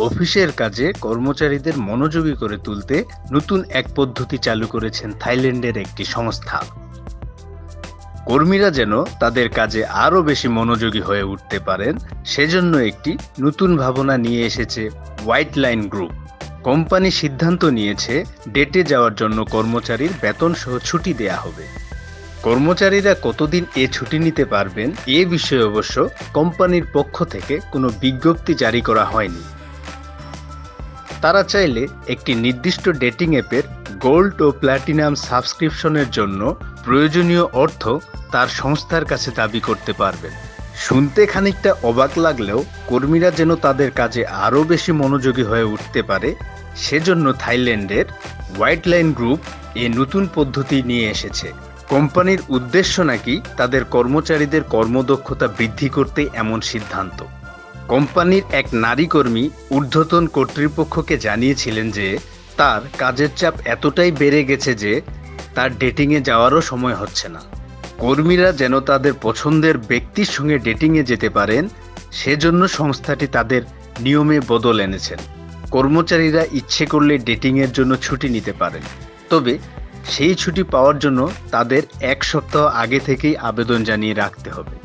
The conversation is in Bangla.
অফিসের কাজে কর্মচারীদের মনোযোগী করে তুলতে নতুন এক পদ্ধতি চালু করেছেন থাইল্যান্ডের একটি সংস্থা। কর্মীরা যেন তাদের কাজে আরও বেশি মনোযোগী হয়ে উঠতে পারেন, সেজন্য একটি নতুন ভাবনা নিয়ে এসেছে হোয়াইট লাইন গ্রুপ। কোম্পানি সিদ্ধান্ত নিয়েছে, ডেটে যাওয়ার জন্য কর্মচারীর বেতন সহ ছুটি দেয়া হবে। কর্মচারীরা কতদিন এ ছুটি নিতে পারবেন, এ বিষয়ে অবশ্য কোম্পানির পক্ষ থেকে কোনো বিজ্ঞপ্তি জারি করা হয়নি। তারা চাইলে একটি নির্দিষ্ট ডেটিং অ্যাপের গোল্ড ও প্ল্যাটিনাম সাবস্ক্রিপশনের জন্য প্রয়োজনীয় অর্থ তার সংস্থার কাছে দাবি করতে পারবেন। শুনতে খানিকটা অবাক লাগলেও কর্মীরা যেন তাদের কাজে আরও বেশি মনোযোগী হয়ে উঠতে পারে, সেজন্য থাইল্যান্ডের হোয়াইট লাইন গ্রুপ এ নতুন পদ্ধতি নিয়ে এসেছে। কোম্পানির উদ্দেশ্য নাকি তাদের কর্মচারীদের কর্মদক্ষতা বৃদ্ধি করতে এমন সিদ্ধান্ত। কোম্পানির এক নারী কর্মী ঊর্ধ্বতন কর্তৃপক্ষকে জানিয়েছিলেন যে, তার কাজের চাপ এতটাই বেড়ে গেছে যে, তার ডেটিংয়ে যাওয়ারও সময় হচ্ছে না। কর্মীরা যেন তাদের পছন্দের ব্যক্তির সঙ্গে ডেটিংয়ে যেতে পারেন, সেজন্য সংস্থাটি তাদের নিয়মে বদল এনেছেন। কর্মচারীরা ইচ্ছে করলে ডেটিংয়ের জন্য ছুটি নিতে পারেন। তবে, সেই ছুটি পাওয়ার জন্য তাদের এক সপ্তাহ আগে থেকেই আবেদন জানিয়ে রাখতে হবে।